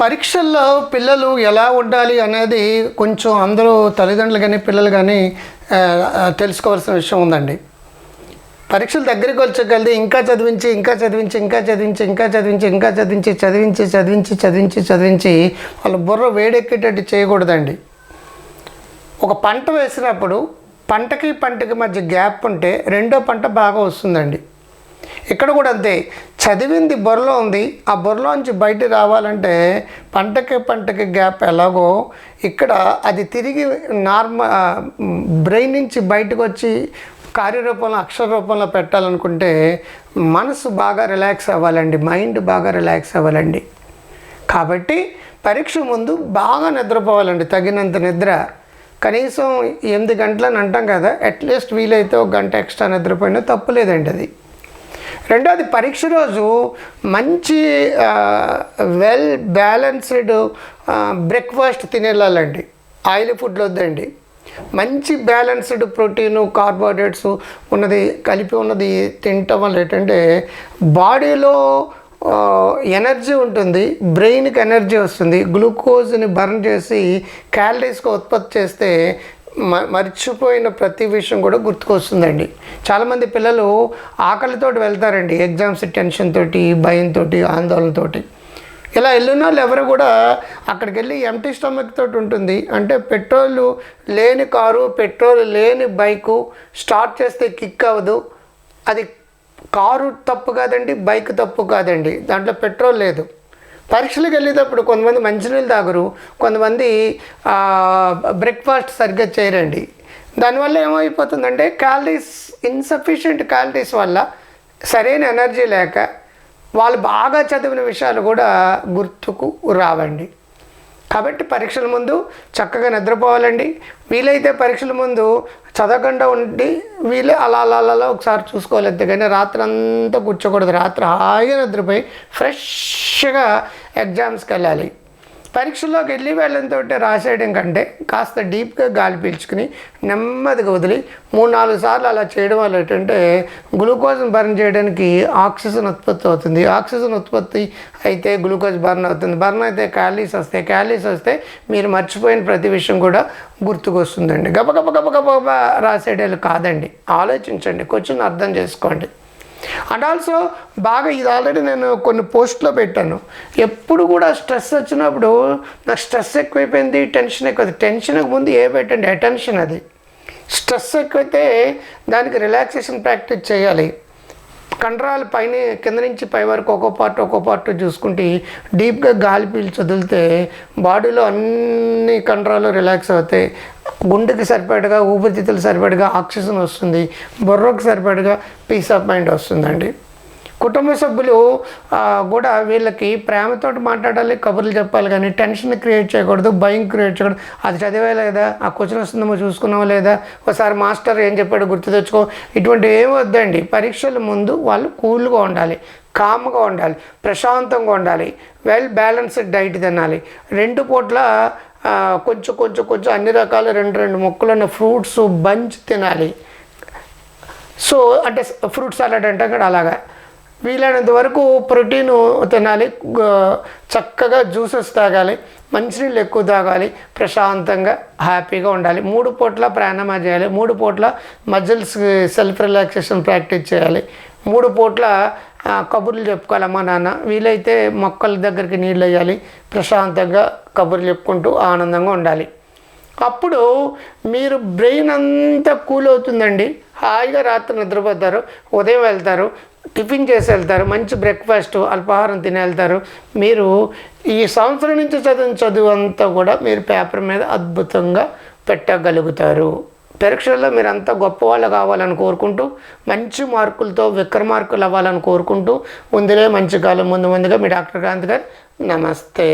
పరీక్షల్లో పిల్లలు ఎలా ఉండాలి అనేది కొంచెం అందరూ తల్లిదండ్రులు కానీ పిల్లలు కానీ తెలుసుకోవాల్సిన విషయం ఉందండి. పరీక్షలు దగ్గరికి వచ్చగలిది ఇంకా చదివించి ఇంకా చదివించి ఇంకా చదివించి ఇంకా చదివించి ఇంకా చదివించి చదివించి చదివించి చదివించి చదివించి వాళ్ళ బుర్ర వేడెక్కేటట్టు చేయకూడదండి. ఒక పంట వేసినప్పుడు పంటకి పంటకి మధ్య గ్యాప్ ఉంటే రెండో పంట బాగా వస్తుందండి. ఇక్కడ కూడా అంతే. చదివింది బొరలో ఉంది. ఆ బుర్రలోంచి బయట రావాలంటే పంటకి పంటకి గ్యాప్ ఎలాగో ఇక్కడ అది తిరిగి నార్మల్ బ్రెయిన్ నుంచి బయటకు వచ్చి కార్యరూపంలో అక్షర రూపంలో పెట్టాలనుకుంటే మనసు బాగా రిలాక్స్ అవ్వాలండి. మైండ్ బాగా రిలాక్స్ అవ్వాలండి. కాబట్టి పరీక్ష ముందు బాగా నిద్రపోవాలండి. తగినంత నిద్ర. కనీసం ఎనిమిది గంటలని అంటాం కదా అట్లీస్ట్ వీలైతే ఒక గంట ఎక్స్ట్రా నిద్రపోయినా తప్పు లేదండి అది. రెండోది పరీక్ష రోజు మంచి వెల్ బ్యాలెన్స్డ్ బ్రేక్ఫాస్ట్ తినేళ్ళాలండి ఆయిల్ ఫుడ్లు వద్దండి. మంచి బ్యాలెన్స్డ్ ప్రోటీను కార్బోహైడ్రేట్స్ ఉన్నది కలిపి ఉన్నది తినటం వల్ల ఏంటంటే బాడీలో ఎనర్జీ ఉంటుంది బ్రెయిన్కి ఎనర్జీ వస్తుంది గ్లూకోజ్ని బర్న్ చేసి క్యాలరీస్గా ఉత్పత్తి చేస్తే మర్చిపోయిన ప్రతి విషయం కూడా గుర్తుకొస్తుందండి. చాలామంది పిల్లలు ఆకలితోటి వెళ్తారండి. ఎగ్జామ్స్ టెన్షన్ తోటి భయంతో ఆందోళనతోటి ఇలా వెళ్ళిన వాళ్ళు ఎవరు కూడా అక్కడికి వెళ్ళి ఎంటీ స్టమక్ తోటి ఉంటుంది. అంటే పెట్రోల్ లేని కారు పెట్రోల్ లేని బైకు స్టార్ట్ చేస్తే కిక్ అవ్వదు. అది కారు తప్పు కాదండి బైక్ తప్పు కాదండి. దాంట్లో పెట్రోల్ లేదు. పరీక్షలకు వెళ్ళేటప్పుడు కొంతమంది మంచినీళ్ళు తాగరు కొంతమంది బ్రేక్ఫాస్ట్ సరిగ్గా చేయరండి. దానివల్ల ఏమైపోతుందంటే క్యాలరీస్ ఇన్సఫిషియంట్ క్యాలరీస్ వల్ల సరైన ఎనర్జీ లేక వాళ్ళు బాగా చదివిన విషయాలు కూడా గుర్తుకు రావండి. కాబట్టి పరీక్షల ముందు చక్కగా నిద్రపోవాలండి. వీలైతే పరీక్షల ముందు చదవకుండా ఉండి వీలే అలా అలా అలా ఒకసారి చూసుకోవాలి కానీ రాత్రి అంతా కూర్చోకూడదు. రాత్రి హాయిగా నిద్రపోయి ఫ్రెష్గా ఎగ్జామ్స్కి వెళ్ళాలి. పరీక్షల్లోకి వెళ్ళి వెళ్ళంతో రాసేయడం కంటే కాస్త డీప్గా గాలి పీల్చుకుని నెమ్మదిగా వదిలి మూడు నాలుగు సార్లు అలా చేయడం వల్ల ఏంటంటే గ్లూకోజ్ని బర్న్ చేయడానికి ఆక్సిజన్ ఉత్పత్తి అవుతుంది. ఆక్సిజన్ ఉత్పత్తి అయితే గ్లూకోజ్ బర్న్ అవుతుంది. బర్న్ అయితే క్యాలరీస్ వస్తాయి. క్యాలరీస్ వస్తే మీరు మర్చిపోయిన ప్రతి విషయం కూడా గుర్తుకొస్తుందండి. గబ గబ గబ గబ గబ కాదండి. ఆలోచించండి. కొంచెం అర్థం చేసుకోండి. అండ్ ఆల్సో బాగా ఇది ఆల్రెడీ నేను కొన్ని పోస్ట్లో పెట్టాను. ఎప్పుడు కూడా స్ట్రెస్ వచ్చినప్పుడు నాకు స్ట్రెస్ ఎక్కువైపోయింది టెన్షన్ ఎక్కువ టెన్షన్కి ముందు ఏ పెట్టండి అటెన్షన్ అది. స్ట్రెస్ ఎక్కువైతే దానికి రిలాక్సేషన్ ప్రాక్టీస్ చేయాలి. కండరాలు పైన కింద నుంచి పై వరకు ఒక్కో పార్ట్ ఒక్కో పార్ట్ చూసుకుంటే డీప్గా గాలి పీల్చి వదిలితే బాడీలో అన్ని కండరాలు రిలాక్స్ అవుతాయి. గుండెకి సరిపడగా ఊపిరితిత్తులు సరిపడగా ఆక్సిజన్ వస్తుంది బుర్రకు సరిపడగా పీస్ ఆఫ్ మైండ్ వస్తుందండి. కుటుంబ సభ్యులు కూడా వీళ్ళకి ప్రేమతోటి మాట్లాడాలి కబుర్లు చెప్పాలి కానీ టెన్షన్ క్రియేట్ చేయకూడదు భయం క్రియేట్ చేయకూడదు. అది చదివే లేదా? ఆ క్వశ్చన్ వస్తుందేమో చూసుకున్నావా లేదా? ఒకసారి మాస్టర్ ఏం చెప్పాడు గుర్తు తెచ్చుకో. ఇటువంటి ఏం వద్దండి. పరీక్షల ముందు వాళ్ళు కూల్గా ఉండాలి. కామ్గా ఉండాలి ప్రశాంతంగా ఉండాలి వెల్ బ్యాలెన్స్డ్ డైట్ తినాలి. రెండు పూట్ల కొంచెం కొంచెం కొంచెం అన్ని రకాల రెండు రెండు మొక్కలున్న ఫ్రూట్స్ బంచ్ తినాలి. సో అంటే ఫ్రూట్ సలాడ్ అంటే కూడా అలాగా. వీలైనంత వరకు ప్రోటీన్ తినాలి చక్కగా జ్యూసెస్ తాగాలి మంచినీళ్ళు ఎక్కువ తాగాలి ప్రశాంతంగా హ్యాపీగా ఉండాలి. మూడు పూట్ల ప్రాణాయామం చేయాలి మూడు పూట్ల మజిల్స్ సెల్ఫ్ రిలాక్సేషన్ ప్రాక్టీస్ చేయాలి. మూడు పూట్ల కబుర్లు చెప్పుకోవాలి అమ్మ నాన్న. వీలైతే మొక్కల దగ్గరికి నీళ్ళు వేయాలి ప్రశాంతంగా కబుర్లు చెప్పుకుంటూ ఆనందంగా ఉండాలి. అప్పుడు మీరు బ్రెయిన్ అంతా కూల్ అవుతుందండి. హాయిగా రాత్రి నిద్రపోతారు ఉదయం వెళ్తారు టిఫిన్ చేసి వెళ్తారు మంచి బ్రేక్ఫాస్ట్ అల్పాహారం తిని వెళ్తారు. మీరు ఈ సంవత్సరం నుంచి చదివిన చదువు అంతా కూడా మీరు పేపర్ మీద అద్భుతంగా పెట్టగలుగుతారు. పరీక్షల్లో మీరు అంతా గొప్ప వాళ్ళు కావాలని కోరుకుంటూ మంచి మార్కులతో విక్రమార్కులు అవ్వాలని కోరుకుంటూ ముందులే మంచి కాలం ముందు ముందుగా మీ డాక్టర్ కాంత్ గారు నమస్తే.